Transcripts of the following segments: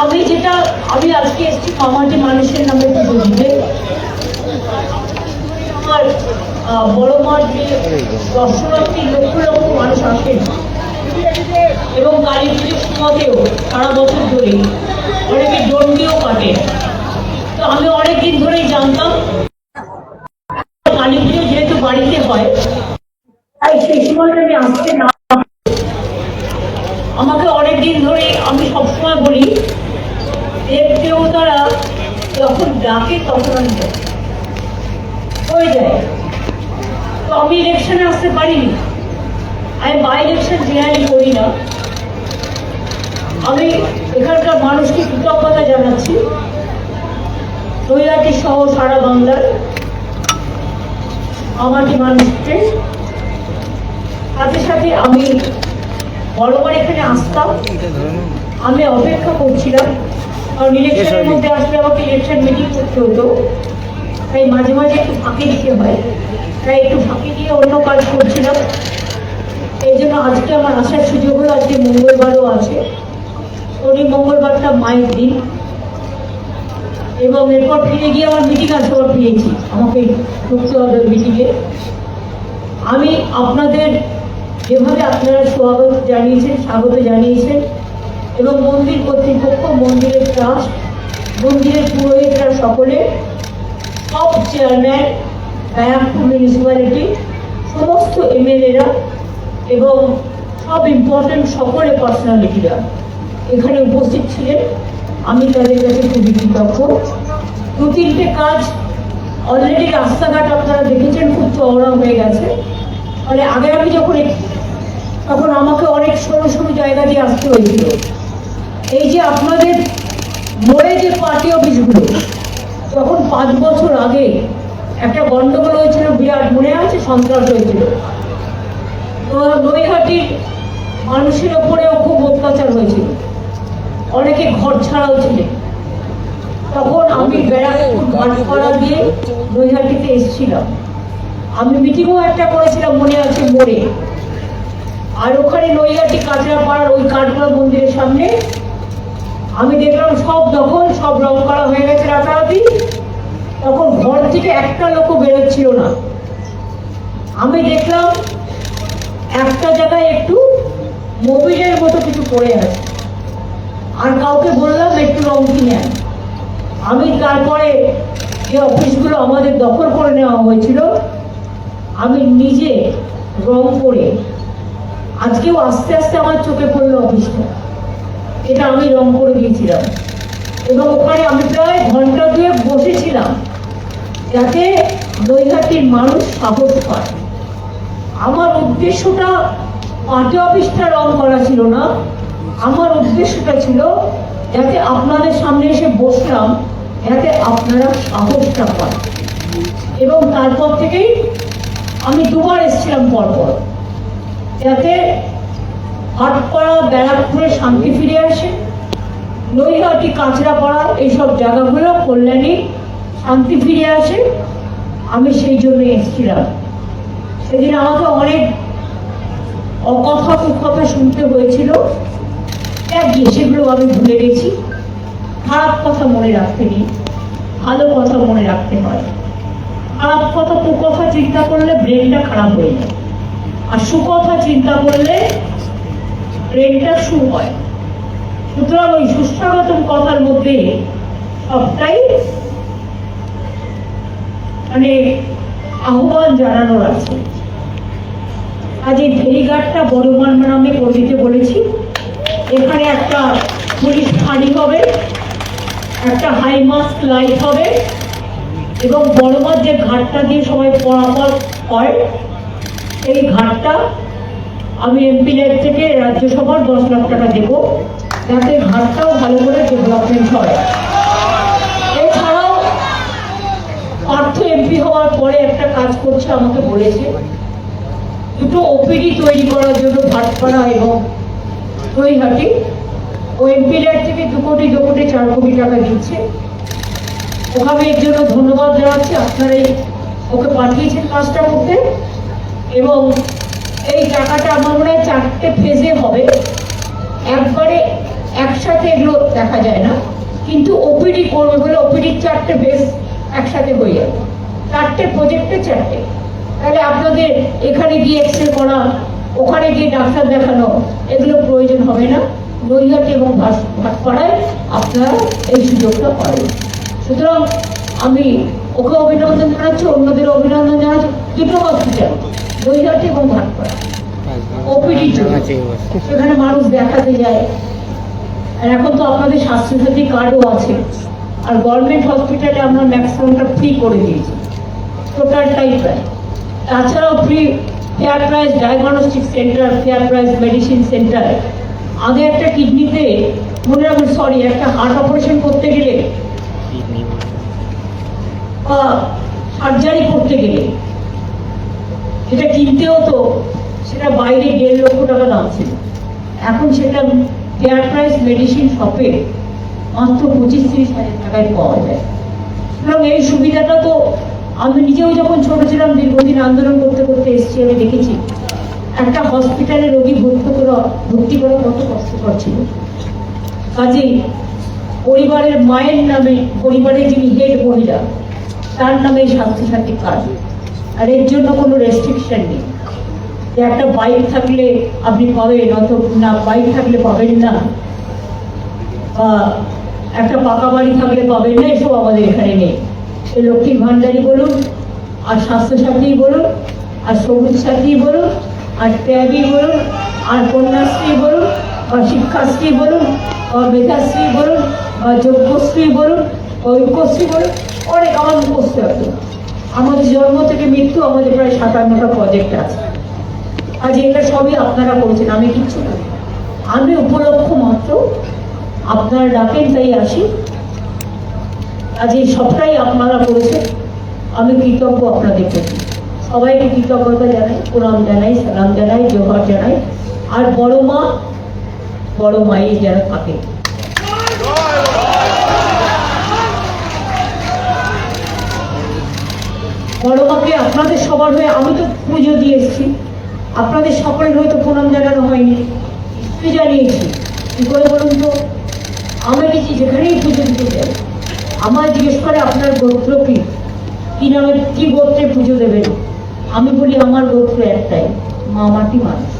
আমি যেটা, আমি আজকে এসেছি মানুষের নামে দিতে আমার বড় যে লক্ষ লক্ষ মানুষ এবং কালী পুজোর সময়তেও সারা বছর ধরে অনেকে দণ্ডিও কাটে। তো আমি অনেক দিন ধরেই জানতাম কালী পুজো যেহেতু বাড়িতে হয়, তাই সেই সময়টা আমি আসতে না আমাকে আমি সবসময় বলি, দেব দেবতারা যখন ডাকে, তখন আমি হয়ে যায়। তো আমি ইলেকশনে আসতে পারিনি। আমি বাই ইলেকশন জেনারেলি করি না। আমি এখানকার মানুষকে কৃতজ্ঞতা জানাচ্ছি। নৈরাটি সহ সারা বাংলার আমাকে মানুষকে। সাথে সাথে আমি বড়বার এখানে আসতাম। আমি অপেক্ষা করছিলাম। কারণ ইলেকশনের মধ্যে আসলে আমাকে ইলেকশন মিটিং করতে হতো। তাই মাঝে মাঝে একটু ফাঁকি দিতে হয়। তাই একটু ফাঁকি দিয়ে অন্য কাজ করছিলাম। এই জন্য আজকে আমার আসার সুযোগ হলো আজকে মঙ্গলবারও আছে। শনি মঙ্গলবারটা মায়ের দিন। এবং এরপর ফিরে গিয়ে আমার মিটিং আছে ফিরেছি। আমাকে ঢুকতে হবে মিটিংয়ে আমি আপনাদের যেভাবে আপনারা স্বাগত জানিয়েছেন স্বাগত জানিয়েছেন, এবং মন্দির কর্তৃপক্ষ, মন্দিরের ট্রাস্ট, মন্দিরের পুরোহিতরা সকলে সব চেয়ারম্যান ব্যারাকপুর মিউনিসিপ্যালিটি সমস্ত এমএলএরা এবং সব ইম্পর্টেন্ট সকলে পার্সোনালিটিরা এখানে উপস্থিত ছিলেন। আমি তাদের কাছে খুবই কৃতজ্ঞ। দু তিনটে কাজ অলরেডি রাস্তাঘাট আপনারা দেখেছেন, খুব চওড়া হয়ে গেছে। ফলে আগে আমি যখন তখন আমাকে অনেক সরু সরু জায়গা দিয়ে আসতে হয়েছিল। এই যে আপনাদের মোড়ে যে পার্টি অফিসগুলো, তখন পাঁচ বছর আগে একটা গন্ডগোল হয়েছিল, বিরাট মনে আছে, সন্ত্রাস হয়েছিল। তো নৈহাটির মানুষের ওপরেও খুব অত্যাচার হয়েছিল। অনেকে ঘর ছাড়াও ছিলেন। তখন আমি ব্যারাকপুর ভাটপাড়া দিয়ে নৈহাটিতে এসেছিলাম। আমি মিটিংও একটা করেছিলাম, মনে আছে? আর ওখানে নৈহাটি কাঁচরাপাড়ার ওই কাঠগড়া মন্দিরের সামনে আমি দেখলাম সব দখল, সব রং করা হয়ে গেছে রাতারাতি। তখন ঘর থেকে একটা লোকও বেরোচ্ছিল না। আমি দেখলাম একটা জায়গায় একটু মোবিলের মতো কিছু পড়ে আছে। আর কাউকে বললাম একটু রং কিনে আমি তারপরে যে অফিসগুলো আমাদের দখল করে নেওয়া হয়েছিল, আমি নিজে রং করে আজকেও আস্তে আস্তে আমার চোখে পড়ল অফিসটা এটা আমি রং করে দিয়েছিলাম। এবং ওখানে আমি প্রায় ঘণ্টা দুয়ে বসেছিলাম যাতে নৈহাটির মানুষ সাহস পায়। আমার উদ্দেশ্যটা পার্টি অফিসটা রং করা ছিল না। আমার উদ্দেশ্যটা ছিল যাতে আপনাদের সামনে এসে বসলাম, যাতে আপনারা সাহসটা পান। এবং তারপর থেকেই আমি দুবার এসেছিলাম পরপর। যাতে হাটপাড়া, ব্যারাকপুরে শান্তি ফিরে আসে, নৈহাটি, কাঁচরাপাড়া, এইসব জায়গাগুলো কল্যাণী শান্তি ফিরে আসে। আমি সেই জন্য এসেছিলাম। সেদিন আমাকে অনেক অকথা কুকথা শুনতে হয়েছিল। সেগুলো আমি ভুলে গেছি। খারাপ কথা মনে রাখতে নেই। ভালো কথা মনে রাখতে হয়। খারাপ কথা, কুকথা চিন্তা করলে ব্রেনটা খারাপ হয়ে যায়। আর সুকথা চিন্তা করলে ব্রেনটা সু হয়। সুতরাং ওই সুস্বাগতম কথার মধ্যে সবটাই মানে আহ্বান জানানোর আছে। আজ এই ফেরিঘাটটা বড়মান নামে করে বলেছি। এখানে একটা পুলিশ ফাঁড়ি হবে, একটা হাই মাস্ক লাইট হবে এবং বড়মার যে ঘাটটা দিয়ে সবাই পরামর হয় এই ঘাটটা আমি এমপি লেগ থেকে রাজ্যসভার দশ লাখ টাকা দেবো। যাতে ঘাটটাও ভালো করে ডেভেলপমেন্ট হয়। এছাড়াও পার্থ এমপি হওয়ার পরে একটা কাজ করছে, আমাকে বলেছে, দুটো ওপিডি তৈরি করার জন্য ভাটপাড়া এবং নৈহাটি ও এমপি ল্যাড থেকে দু কোটি দু কোটি, চার কোটি টাকা দিচ্ছে। ওখানে এর জন্য ধন্যবাদ জানাচ্ছি। আপনারাই ওকে পাঠিয়েছেন কাজটা করতে এবং এই টাকাটা আমার মনে হয় চারটে ফেজে হবে। একবারে একসাথে এগুলো দেখা যায় না, কিন্তু ওপিডি করবে বলে ওপিডির চারটে বেস একসাথে হয়ে যাবে। চারটে প্রজেক্টে চারটে। তাহলে আপনাদের এখানে গিয়ে এক্স করা, ওখানে গিয়ে ডাক্তার দেখানো, এগুলো প্রয়োজন হবে না। নৈহাটি এবং ভাটপাড়ায় আপনারা এই সুযোগটা পাবেন। সুতরাং আমি ওকে অভিনন্দন জানাচ্ছি, অন্যদের অভিনন্দন জানাচ্ছি। দুটো হসপিটাল নৈহাটি এবং ভাটপাড়া ওপিডি সেখানে মানুষ দেখাতে যায়। আর এখন তো আপনাদের স্বাস্থ্যসাথী কার্ডও আছে। আর গভর্নমেন্ট হসপিটালে আমরা ম্যাক্সিমামটা ফ্রি করে দিয়েছি। টোটালটাই প্রায় তাছাড়াও free fair price diagnostic centre fair price medicine centre আগে একটা কিডনিতে মনে রাখবেন সরি একটা হার্ট অপারেশন করতে গেলে সার্জারি করতে গেলে যেটা কিনতে হতো সেটা বাইরে দেড় লক্ষ টাকা দাম ছিল। এখন সেটা ফেয়ার প্রাইস মেডিসিন শপে মাত্র পঁচিশ তিরিশ হাজার টাকায় পাওয়া যায়। সুতরাং এই সুবিধাটা তো আমি নিজেও যখন ছোট ছিলাম, দীর্ঘদিন আন্দোলন করতে করতে এসেছি, আমি দেখেছি একটা হসপিটালে রোগী ভর্তি করা ভর্তি করা কত কষ্টকর ছিল। কাজেই পরিবারের মায়ের নামে, পরিবারের যিনি হেড মহিলা, তার নামে স্বাস্থ্যসাথী কার্ড আর এর জন্য কোনো রেস্ট্রিকশন নেই। যে একটা বাইক থাকলে আপনি পাবেন অত না বাইক থাকলে পাবেন না। একটা পাকা বাড়ি থাকলে পাবেন না, এসব আমাদের এখানে নেই। সে লক্ষ্মীর ভান্ডারই বলুন, আর স্বাস্থ্য স্বাস্থ্যসাথী বলুন, আর সবুজ সাথী বলুন, আর ট্যাবই বলুন, আর কন্যাশ্রী বলুন, বা শিক্ষাশ্রী বলুন, বা মেধাশ্রী বলুন, বা যোগ্যশ্রী বলুন ঐক্যশ্রী বলুন, অনেক, আমার মুখস্থ আছে। আমাদের জন্ম থেকে মৃত্যু আমাদের প্রায় সাতান্নটা প্রজেক্ট আছে। আজ এটা সবই আপনারা করেছেন, আমি কিচ্ছু না। আমি উপলক্ষ মাত্র আপনারা ডাকেন তাই আসি। আজ এই সবটাই আপনারা করেছেন, আমি কৃতজ্ঞ আপনাদের প্রতি। সবাইকে কৃতজ্ঞতা জানাই, প্রণাম জানাই, সালাম জানাই, জোহর জানাই। আর বড় মা, বড় মায়ের যারা থাকে বড় মাকে আপনাদের সবার হয়ে আমি তো পুজো দিয়ে এসেছি। আপনাদের সকলের হয়তো প্রণাম জানানো হয়নি। নিশ্চয়ই জানিয়েছি। কি করে বলুন তো? আমি গেছি যেখানেই পুজো দিতে যাই। আমার জিজ্ঞেস করে, আপনার গোত্র কি? কি নামে, কি গোত্রে পুজো দেবেন? আমি বলি, আমার গোত্র একটাই, মামাটি মানুষ।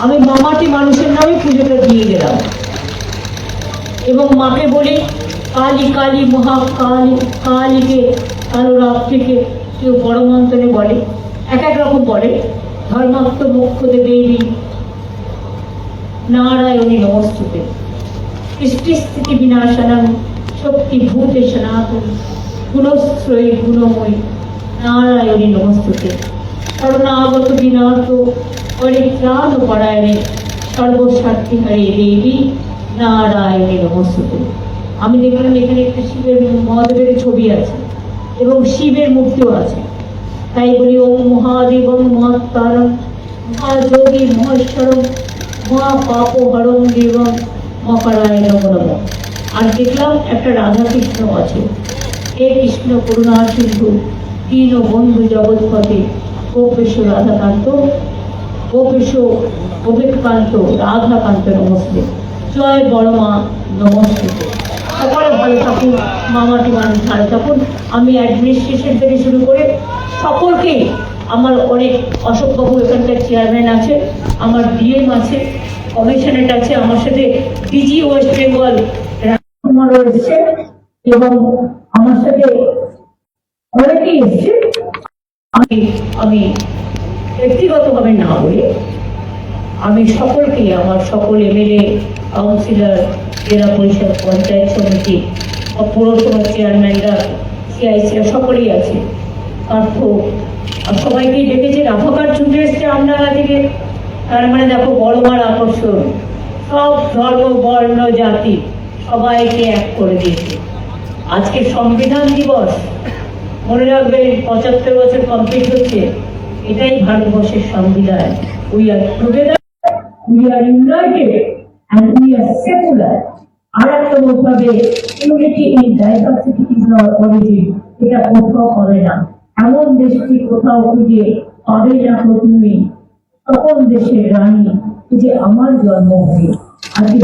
আমি মামাটি মানুষের নামে পুজোটা দিয়ে গেলাম। এবং মাকে বলি, কালী কালী, মহা কালী, কালীকে, কালো রাত্রিকে কেউ বড় মন্ত্রে বলে, এক এক রকম বলে, ধর্মাত্ম মুখ্য দেবী নারায়ণী নমস্তুতে। সৃষ্টিস্থিতি বিনাশনম, শক্তি ভূতে সনাতন। গুণশ্রয়ী গুণময়ী, নারায়ণী নমস্তুতে। করুণাগত বিনাশ পরিত্রাণ পরায়ণে সর্বস্বার্থী হরে দেবী নারায়ণী নমস্তুতে। আমি দেখলাম এখানে একটা শিবের মহাদেবের ছবি আছে। এবং শিবের মুক্তিও আছে। তাই বলি, ওম মহাদেবং মহাত্তারম মহাযোগী মহেশ্বরম মহা পাপ হরম দেবম নম। আর দেখলাম একটা রাধা কৃষ্ণ আছে। হে কৃষ্ণ করুণা সিন্ধু দীন বন্ধু জগৎ জগৎপথে গোপেশ রাধাকান্ত গোপেশ গোবিন্দকান্ত রাধাকান্ত নমস্তে। জয় বড় মা নমস্তে। সকলে থাকুন মামাটি মানুষ ভালো থাকুন আমি অ্যাডমিনিস্ট্রেশন থেকে শুরু করে সকলকে আমার অনেক অশোকবাবু এখানকার চেয়ারম্যান আছে, আমার ডিএম আছে কমিশনারেট আছে, আমার সাথে ডিজি ওয়েস্ট বেঙ্গল এসছে এবং আমার সাথে অনেকেই এসছে। আমি আমি ব্যক্তিগতভাবে না বলে আমি সকলকে, আমার সকল এমএলএ কাউন্সিলর জেলা পরিষদ পঞ্চায়েত সমিতি পৌরসভার চেয়ারম্যানরা সিআইসিরা সকলেই আছে। পার্থ, আর সবাইকেই ডেকেছে রাফাকার ছুটে এসছে আপনারা থেকে। তার মানে দেখো বড় মার আকর্ষণ। সব ধর্ম, বর্ণ, জাতি সবাইকে এক করে দিয়েছে। আজকে সংবিধান দিবস, মনে রাখবেন পঁচাত্তর বছর কমপ্লিট হচ্ছে। এটাই ভারতবর্ষের সংবিধান। We are together we are united. And we are secular. আরেকটা ইউনিটি ইন ডাইভার্সিটি ইজ এটা কোথাও করে না। এমন দেশটি কোথাও খুঁজে পাবে না তুমি তখন দেশের রানী যে আমার জন্মভূমি, আজকে